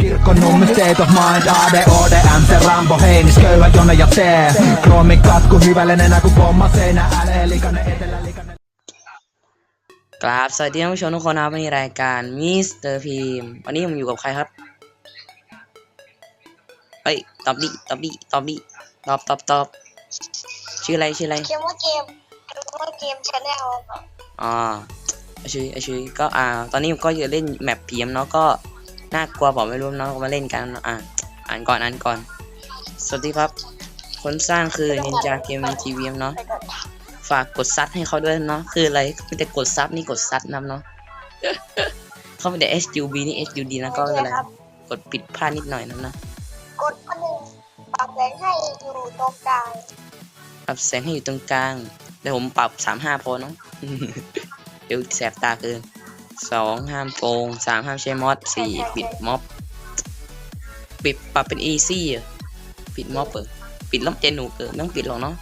Kirkkonummen state of mind ADHD, MC Rambo, hei, niin sköyvä Jonna ja T Kroomi katku hyvällinen näky pomma seinä Äle, likainen etelä, likainen กราบสวัสดีท่านผู้ชมทุกคนนะครับวันนี้รายการมิสเตอร์พีมวันนี้ผมอยู่กับใครครับเฮ้ยตอบดิตอบดิตอบดิตอบตอบตอบชื่ออะไรชื่ออะไรเกมว่าเกมเกมว่าเกมชาแนลอ๋อไอาชื่อไอาชื่อก็อ่า ตอนนี้ผมก็จะเล่นแมปพีมเนาะก็ น่ากลัวบอกไม่รู้เนาะก็มาเล่นกันเนาะอ่าอ่านก่อนอ่านก่อน สวัสดีครับ คนสร้างคือ Ninja Game TV เนาะฝากกดซับให้เขาด้วยเนาะคืออะไรไม่แต่กดซับนี่กดซับนำเนาะเขาไม่ได้ SUB นี่ SUD นะก็อะไรครับกดปิดพลาดนิดหน่อยนะนะกดอันหนึ่งปรับแสงให้อยู่ตรงกลางปรับแสงให้อยู่ตรงกลางเดี๋ยวผมปรับสามห้าพอเนาะเดี๋ยวแสบตาเกิน สองห้ามโกงสามห้ามใช้มอดสี่ปิดม็อบ ปิดปรับเป็นอีซี่ปิดม็อบเออปิดล้วเจนหนูเออไม่ต้องปิดหรอกเนาะ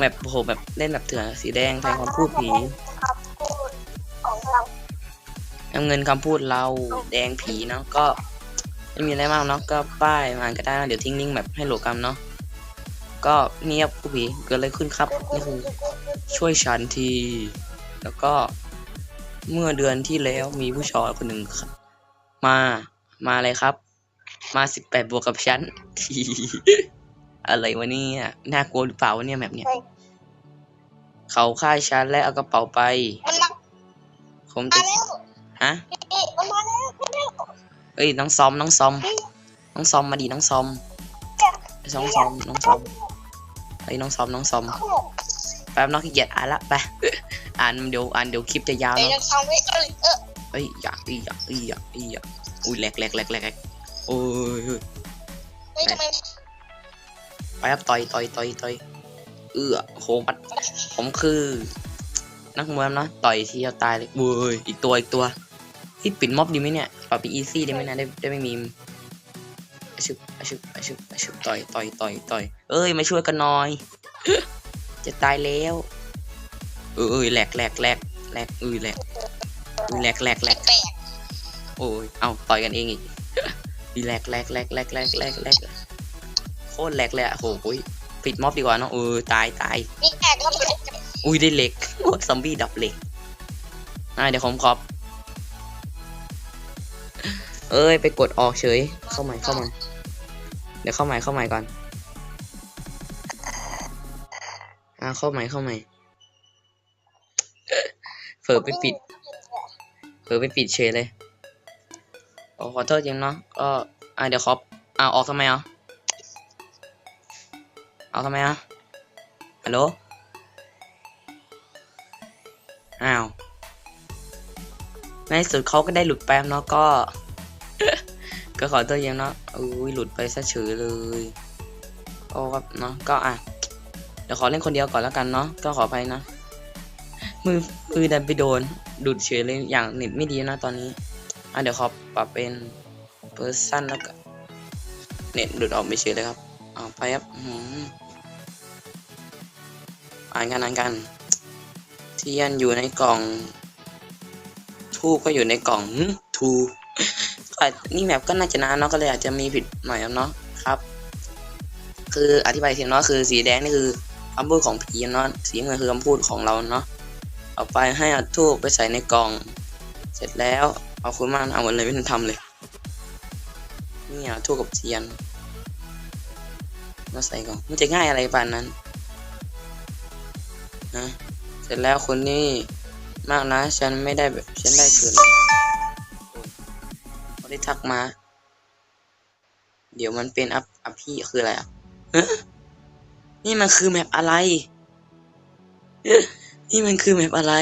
แบบโหแบบเล่นแบบเถื่อนสีแดงแทนคำพูดผีคำพูดขอาน้ำเงินคำพูดเราแดงผีเนาะก็ไม่มีอะไรมากเนาะก็ป้ายมาก็ได้นะเดี๋ยวทิ้งลิงก์แบบให้โหลดกันเนาะก็เงียบผู้ผีเกิดอะไรขึ้นครับนี่คือช่วยฉันที แล้วก็ เมื่อเดือนที่แล้วมีผู้ชายคนหนึ่งครับมามาอะไรครับ มาสิบแปดบวกกับฉันทีอะไรวะเนี่ยน่ากลัวหรือเปล่าวะเนี่ยแบบเนี้ยเขาฆ่าฉันและเอากระเป๋าไปมันมาผมมาจะแล้วฮะเอ๊ะมันมาแล้วมาแล้วเอ้ยน้องซอมน้องซอม น้องซอมมาดีน้องซอมน้องซอมน้องซอมเฮ้ยน้องซอมน้องซอมโอ้โหแป๊บน้องขี้เกียจอ่านละไป อ่านเดี๋ยวอ่านเดี๋ยวคลิปจะยาวเอ้ยเนาะยังทำไม่เอ้ยเออเอ้ยอยากอีอยากอีอยากอีอยากอุ้ยแหลกแหลกแหลกแหลกแหลกโอ้ยเฮ้ยเฮ้ยทำไมไปครับต่อยต่อยต่อยต่อยเอื้อโค้งปัดผมคือ นักมวยครับเนาะต่อยทีเดียวตายเลยเว้ยอีกตัวอีกตัวที่ปิดม็อบดีไหมเนี่ยปรับไปอีซี่ได้ไหมเนะได้ได้ไม่มีอาชุบอาชุบอาชุบอาชุบต่อยต่อยต่อยต่อยเอ้ยมาช่วยกันหน่อย จะตายแล้ว เอ้ยแหลกแหลกแหลกแหลกเอ้ยแหลกเอ้ยแหลกแหลกแหลกแปลกโอ้ยเอาต่อยกันเองอีกดีแหลกแหลกแหลกแหลกแหลกแหลกแหลกโคตรแหลกเลยอะโหยปิดม็อบดีกว่าเนาะเออตายตายๆมีแปลกแล้วมันอุ้ยได้เหล็กโอ้ยซอมบี้ดับเหล็กอ่าเดี๋ยวผมขอบเอ้ยไปกดออกเฉย เข้าใหม่เข้าใหม่เดี๋ยวเข้าใหม่เข้าใหม่ก่อนอ่าเข้าใหม่เข้าใหม่เผลอไปปิดเผลอไปปิดเฉยเลยโอ้ขอโทษจริงเนาะก็อ่าเดี๋ยวขออ่าออกทำไมอะเอาทำไมอะฮัลโหลอ้าวในสุดเขาก็ได้หลุดไปครับเนาะก็ ก็ขอโทษยังเนาะอุ้ยหลุดไปซะเฉยเลยโอ้ครับเนาะก็อะเดี๋ยวขอเล่นคนเดียวก่อนแล้วกันเนาะก็ขออภัยนะ มือมือดันไปโดนดุดเฉยเลยอย่างเน็ตไม่ดีนะตอนนี้ อะเดี๋ยวขอปรับเป็นเปอร์ซันแล้วก็เน็ตดุดออกไม่เฉยเลยครับเอาไปครับอืมอ่านกันอ่านกันเทียนอยู่ในกล่อง ทูบก็อยู่ในกล่องทูนี่แมปก็น่าจะนานเนาะก็เลยอาจจะมีผิดหน่อยเนาะครับ คืออธิบายทีเนาะคือสีแดงนี่คือคำพูดของผีเนาะสีเงินคือคำพูดของเราเนาะ เอาไปให้เอาทูบไปใส่ในกล่อง เสร็จแล้วเอาคุณมากเอาหมดเลยไม่ทันทำเลยนี่เอาทูบกับเทียนมาใส่กล่องมันจะง่ายอะไรปานนั้นนะเสร็จแล้วคนนี้มากนะฉันไม่ได้แบบฉันได้เกินเขาได้ทักมา เดี๋ยวมันเป็นอัพอัพพี่คืออะไรอะฮะนี่มันคือแมปอะไร นี่มันคือแมปอะไร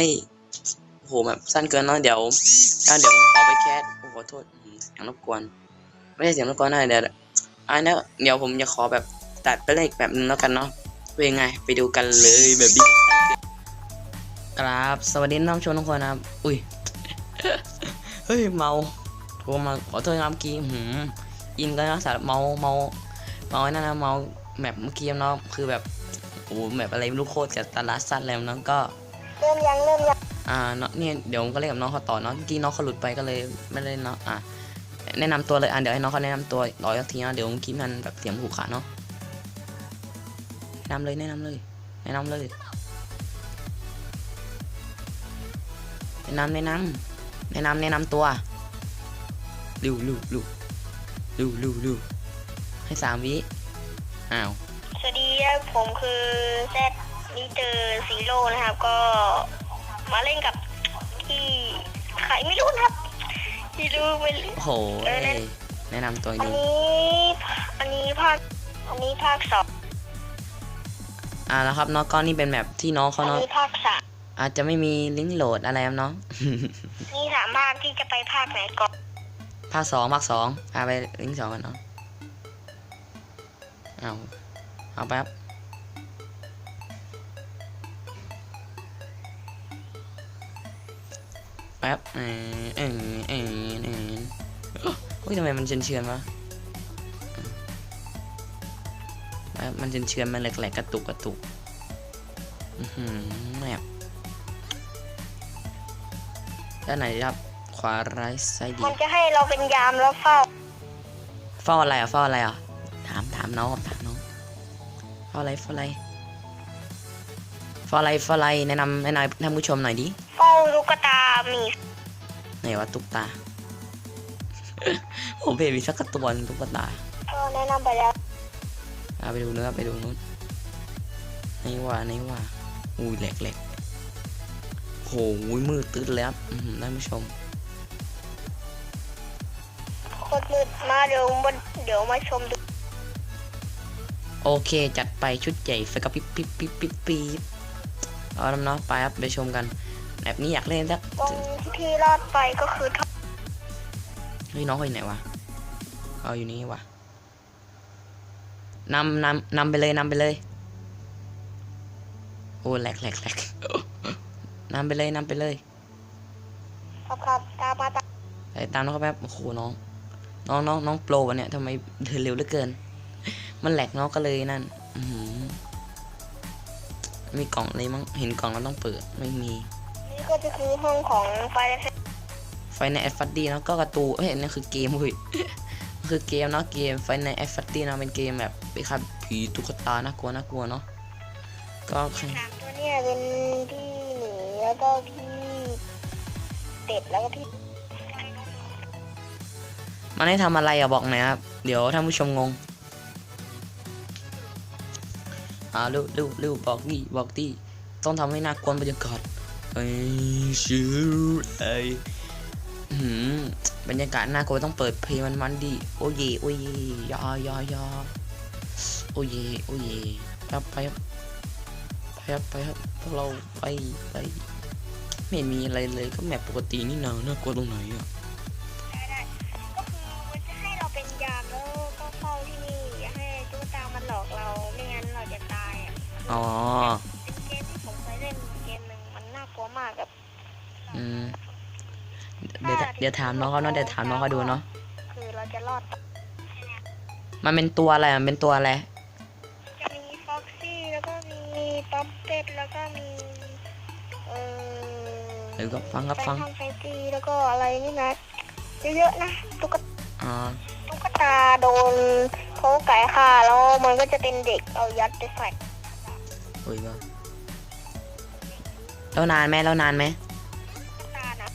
โหแบบสั้นเกินเนาะเดี๋ยวอะเดี๋ยวผมขอไปแคสโอ้ขอโทษอืมเสียงรบกวน ไม่ใช่เสียงรบกวนนะเดี๋ยวอะนะเดี๋ยวผมจะขอแบบตัดไปเลยอีกแบบนึงแล้วกันเนาะเป็นไง ไปดูกันเลยแบบนี้ครับสวัสดีน้องชมทุกคนนะครับ อุ้ย เฮ้ยเมาโทรมาขอโทษครับเมื่อกี้หืมอินกันนะสารเมาเมาเมาไอ้นั่นนะเมาแมปเมื่อกี้เนาะคือแบบ โอ้โหแมปอะไรไม่รู้โคตรกับตาลาสั้นแล้วนั้นก็เริ่มยังเริ่มยังอ่าเนาะเนี่ยเดี๋ยวผมก็เล่นกับน้องเขาต่อเนาะเมื่อกี้น้องเขาหลุดไปก็เลยไม่ได้เล่นเนาะอะแนะนำตัวเลยอะเดี๋ยวให้น้องเขาแนะนำตัวร้อยทีนะเดี๋ยวคลิปมันแบบเสียงผูกขาดเนาะแนะนำเลยแนะนำเลยแนะนำเลยแนะนำแนะนำแนะนำแนะนำตัวริวริวริวริวริวริวให้สามวิอ้าว สวัสดีครับผมคือแซดมิเตอร์ซีโร่นะครับ ก็มาเล่นกับที่ใครไม่รู้นะครับที่รู้ไม่รู้โอ้โหเอ้ยแนะนำตัวอันดีนี้อันนี้ภาคอันนี้ภาคสองอ่าแล้วครับน้องก้อนนี่เป็นแบบที่น้องอัเขานเนาะนี้ภาคสามอาจจะไม่มีลิงก์โหลดอะไรครับเนาะนี่สามภาคที่จะไปภาคไหนก่อนภาคสองภาคสองพาไปลิงก์สองกันเนาะเอา เอาแป๊บแป๊บเออเออเออเออเฮ้ยทำไมมันเชือนเชือนวะแป๊บมันเชือนเชือนมันแหลกๆกระตุกกระตุกอือหือแมบด้านไหนครับขวาร้ายซ้ายดีมันจะให้เราเป็นยามแล้วเฝ้าเฝ้าอะไรอะเฝ้าอะไรอะถามถามน้องถาม องเฝ้าอะไรเฝ้าอะไรเฝ้าอะไรเฝ้าอะไรแนะนำแนะนำท่านผู้ชมหน่อยดิเฝ้าลูกตาหมีไหนวะตุ๊กตา ผมเห็นมีสักกระตัวหนึ่งตุ๊กตาก็แนะนำไปแล้วเอาไปดูเนื้อไปดูนู้นไหนวะไหนวะอุ้ยแหลกแหลกโหมืดตึ๊ดเลยครับอื้อหือท่านผู้ชมโคตรมืดมาเดี๋ยวมาเดี๋ยวมาชมดู โอเคจัดไปชุดใหญ่ไฟกระพริบปิ๊บปิ๊บปิ๊บปิ๊บเอาละเนาะไปครับไปชมกัน แบบนี้อยากเล่นสักตรงที่พี่รอดไปก็คือท่อเฮ้ยน้องเขาอยู่ไหนวะเอาอยู่นี่วะนำนำนำไปเลยนำไปเลยโอ้แหลกแหลกแหลกนำไปเลยนำไปเลยครับครับตามมาตามไปตามน้องเขาแป๊บโอ้โหน้อง น้องน้องน้องโปรวะเนี่ยทำไมเดินเร็วเหลือเกิน มันแหลกน้องก็เลยนั่นอือหือมีกล่องอะไรมั้งเห็นกล่องแล้วต้องเปิดไม่มีนี่ก็จะคือห้องของไฟและไฟในแอดฟัดดี้เนอะก็การะตูนเฮ้ยนั่นคือเกมเว้ยมันคือเกมเนาะเกมไฟในแอดฟัดดี้นะเป็นเกมแบบไปฆ่าผีตุ๊กตาน่ากลัวน่ากลัวเนาะก็ใครสามตัวเนี่ยเป็นพี่หนีแล้วก็พี่เป็ดแล้วก็พี่มันให้ทำอะไรอะบอกหน่อยครับ เดี๋ยวท่านผู้ชมงง อ่าเร็วเร็วเร็วบอกดิบอกดิต้องทำให้น่ากลัวบรรยากาศไอ้ชื่อไอ้บรรยากาศน่ากลัวต้องเปิดเพลงมันๆดิโอ้เยโอ้เยยายายโอ้เยโอ้เยครับไปครับไปครับไปครับพวกเราไปไปไม่มีอะไรเลยก็แมปปกตินี่นาน่ากลัวตรงไหนอะ อะอ๋อ เป็นเกมที่ผมเคยเล่นเกมหนึ่งมันน่ากลัวมากแบบอืม เดี๋ยวเดี๋ยวถามน้องเขาเนาะเดี๋ยวถามน้องเขาดูเนาะ คือเราจะรอดมันเป็นตัวอะไรอะมันเป็นตัวอะไร จะมีฟ็อกซี่แล้วก็มีป๊อปเป็ดแล้วก็มี เออเดี๋ยวก็ฟังครับฟัง แฟนทอมแฟนซีแล้วก็อะไรนี่นะเยอะๆนะตุ๊กตา อ๋อ ตุ๊กตาโดนเขาไก่ฆ่าแล้วมันก็จะเป็นเด็กเอายัดไปใส่โอ้ยก็แล้วนานไหมแล้วนานไหมตุ๊กตานะ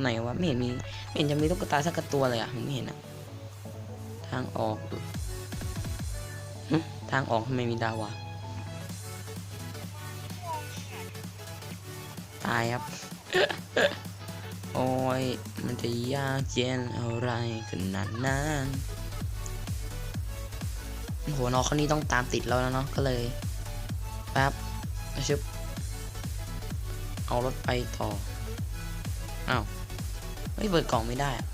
ไหนวะไม่เห็นมีไม่เห็นจะมีตุ๊กตาสักตัวเลยอะผมไม่เห็นอะทางออกดูทางออกทำไมมีดาววะตายครับ โอ้ย มันจะยากเย็นอะไรขนาดนั้น โอ้โหน้องคนนี้ต้องตามติดแล้วนะเนาะก็เลยแป๊บชึบเอารถไปต่ออ้าวเฮ้ยเปิดกล่องไม่ได้อะ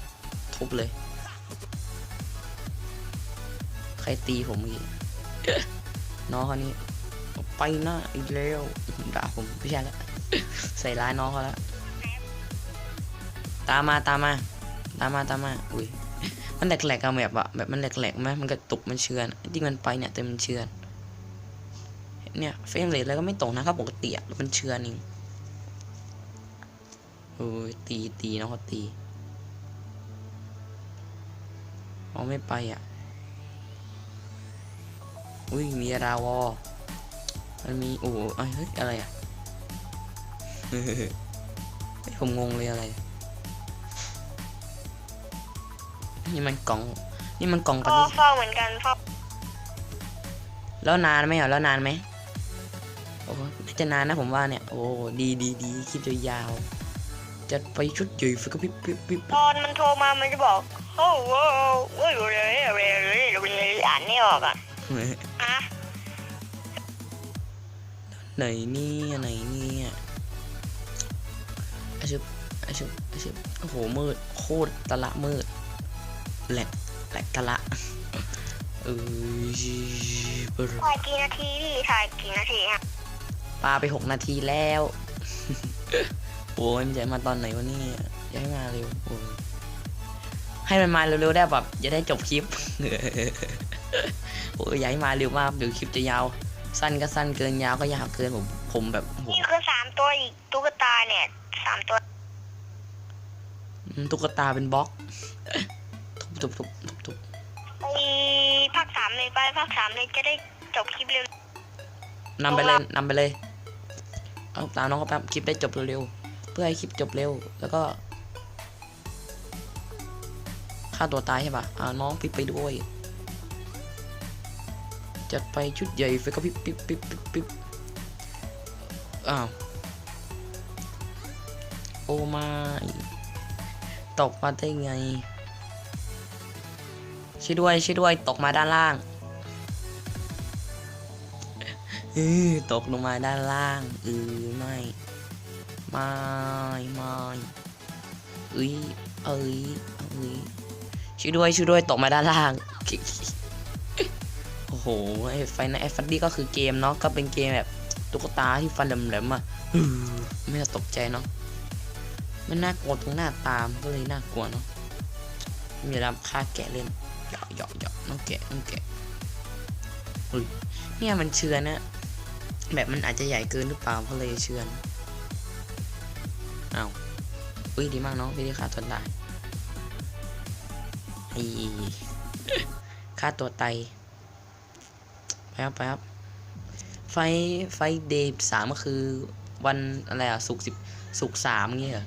ทุบเลย ใครตีผมอีกน้องคนนี้ไปหน้าอีกแล้วด่าผมไม่ใช่แล้วใส่ร้ายน้องเขาแล้วตามมาตามมา ตามมาตามมา อุ้ย มันแหลกๆอะแบบอะแบบมันแหลกๆไหมมันกระตุกมันเชือนที่มันไปเนี่ยแต่มันเชือนเนี่ยเฟรมเรทอะไรก็ไม่ตกนะครับปกติอะมันเชือนเองโอ้ยตีตีน้องเขาตีอ๋อไม่ไปอะอุ้ยมีราวอมันมีโอ้ยเฮ้ยอะไรอะเฮ้ยผมงงเลยอะไร นี่มันกล่อง นี่มันกล่องปก็ฏิเฝ้าเหมือนกันเฝ้าแล้วนานไหมเหรอแล้วนานไหมโอ้โหน่าจะนานนะผมว่าเนี่ย โอ้ดีดีดีคลิปยาวๆจัดไปชุดใหญ่ฟิกปิ๊บปิ๊บปิ๊บตอนมันโทรมามันจะบอกโอ้โหโอ้ยเรยเรยเรยเรยอ่านไม่ออกอะอะไหนเนี่ยไหนเนี่ยอาชุบอาชุบอาชุบโอ้โหมืดโคตรตะละมืด แหลกแหลกตะละเออปรถ่ายกี่นาทีพี่ถ่ายกี่นาทีฮะปาไปหกนาทีแล้ว โอ้ยมันจะมาตอนไหนวะเนี่ยอย้ายมาเร็วโอ้ยให้มันมาเร็วๆได้แบบจะได้จบคลิปโอ้ยอย้ายมาเร็วมากเดี๋ยวคลิปจะยาว สั้นก็สั้นเกินยาวก็ยาวเกินผมผมแบบโอ้โหนี่คือสามตัวอีกตุ๊กตาเนี่ยสามตัวอืมตุ๊กตาเป็นบล็อก ทุบทุบทุบทุบทุบไปภาคสามเลยไปภาคสามเลยจะได้จบคลิปเร็วนำไปเลยนำไปเลยเอาตามน้องเขาแป๊บคลิปได้จบเร็วๆเพื่อให้คลิปจบเร็ว แล้วก็ฆ่าตัวตายใช่ปะอ่าน้องปิ๊บไปด้วย จัดไปชุดใหญ่ไฟก็ปิ๊บปิ๊บปิ๊บปิ๊บปิ๊บอ้าวโอ้ไม่ตกมาได้ไง ช่วยด้วยช่วยด้วยตกมาด้านล่างเออตกลงมาด้านล่างเออไม่ไม่ไม่เอ้ยเอ้ยเอ้ยช่วยด้วยช่วยด้วยตกมาด้านล่างโอ้โหไอ้ไฟในไอ้ฟัดดี้ก็คือเกมเนาะก็เป็นเกมแบบตุ๊กตาที่ฟันแหลมๆอะอือไม่น่าตกใจเนาะมันน่ากลัวตรงหน้าตามก็เลยน่ากลัวเนาะมีเวลาฆ่าแกะเล่น หยาะเหยาะเหยาะน้องแกะน้องแกะเฮ้ยเนี่ยมันเชือนนะแบบมันอาจจะใหญ่เกินหรือเปล่าก็เลยเชือนเอาอุ้ยดีมากน้องพี่ได้ฆ่าตัวตายไอ้ฆ่าตัวตายไปครับไปครับไฟไฟเดย์สามก็คือวันอะไรอะสุกสิบสุกสามเงี้ยเหรอ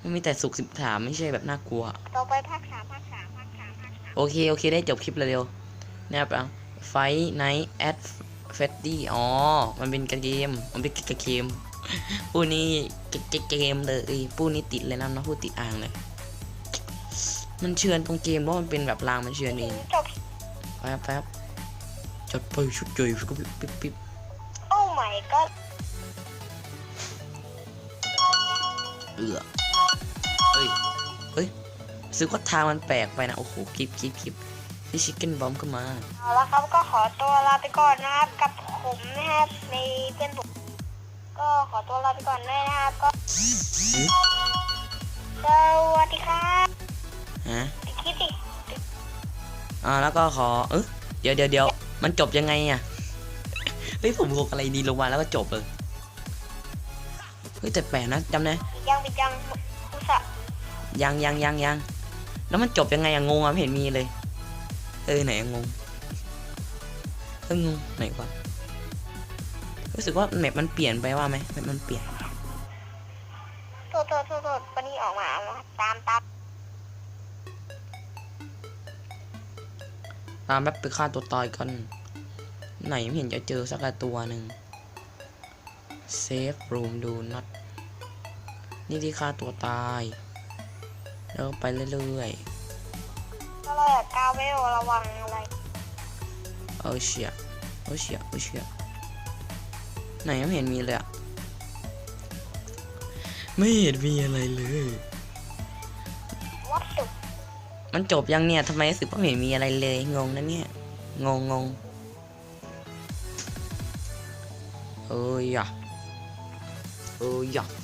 มันมีแต่สุกสิบสามไม่ใช่แบบน่ากลัว ต่อไปภาคสามภาค โอเค โอเคได้จบคลิปเร็วๆนะครับอะไฟไนท์แอดเฟดดี้อ๋อ มันเป็นกระเกม มันเป็นกระเกมปูนี้เกเกมเลยปูนี้ติดเลยนะเนาะพูดติดอ่างเลย มันเชือนตรงเกมเพราะมันเป็นแบบรางมันเชือนเองจบแป๊บแป๊บจัดไปชุดใหญ่ก็ปิ๊บปิ๊บปิ๊บโอ้ my god เอือเฮ้ยเฮ้ยรู้ สึกว่าทางมันแปลกไปนะ โอ้โหคลิปคลิปคลิปที่ชิคเก้นบอมก็มาเอาละครับก็ขอตัวลาไปก่อนนะครับ กับผมนะครับในเพื่อนผมก็ขอตัวลาไปก่อนด้วยนะครับก็อืมสวัสดีครับฮะไปคิดดิอ่าแล้วก็ขอเออเดี๋ยวเดี๋ยวเดี๋ยวมันจบยังไงอะเฮ้ยผมกดอะไรดีลงมาแล้วก็จบเลยเฮ้ยแต่แปลกนะจำนะปิดยังปิดยังอุตส่าห์ยังยังยังยัง แล้วมันจบยังไงอะงงอะไม่เห็นมีเลย เออไหนอะงงเอองงไหนวะรู้สึกว่าแมปมันเปลี่ยนไปว่าไหมแมปมันเปลี่ยนโทษโทษโทษโทษวันนี้ออกมาเอามาตามตามตามแบบไปฆ่าตัวตายกันไหนไม่เห็นจะเจอสักตัวหนึ่ง Save room do not นี่ที่ฆ่าตัวตาย แล้วไปเรื่อยอะไรอะกาเวลระวังอะไรๆเอาเชียเอาเชียเอาเชียไหนไม่เห็นมีเลยอะไม่เห็นมีอะไรเลยวัดสุมันจบยังเนี่ยทำไมรู้สึกว่าไม่เห็นมีอะไรเลยงงนะเนี่ยงงงงเอ้ยอะเอ้ยอะอืมหื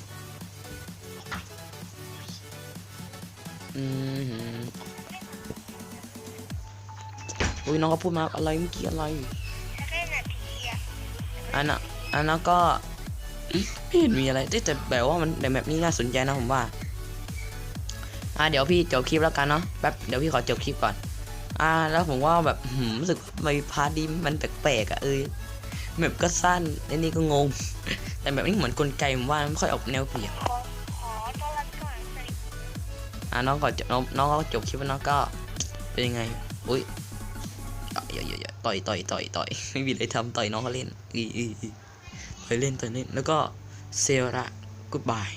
อุ้ยน้องก็พูดมาอะไรเมื่อกี้อะไรอันน่ะอันนั้นก็มไม่เห็นมีอะไรแต่แต่แบบว่ามันแต่แบบนี้น่าสนใจนะผมว่า อะเดี๋ยวพี่จบคลิปแล้วกันเนาะแป๊บเดี๋ยวพี่ขอจบคลิปก่อน อ่า แล้วผมว่าแบบรู้สึกไปพาร์ทดีมันแปลกๆอะเอ้ยแบบก็สั้นไอ้นี่ก็งง แต่แบบนี้เหมือนกลไกผมว่าไม่ค่อยออกแนวเปลี่ยน อะน้องก็จบน้องก็จบคลิปน้องก็เป็นยังไงอุ้ยอย่าอย่าอย่าต่อยต่อยต่อยต่อยไม่มีอะไรทำต่อยน้องเขาเล่นอีอีอีต่อยเล่นต่อยเล่นแล้วก็เซลละกูดบาย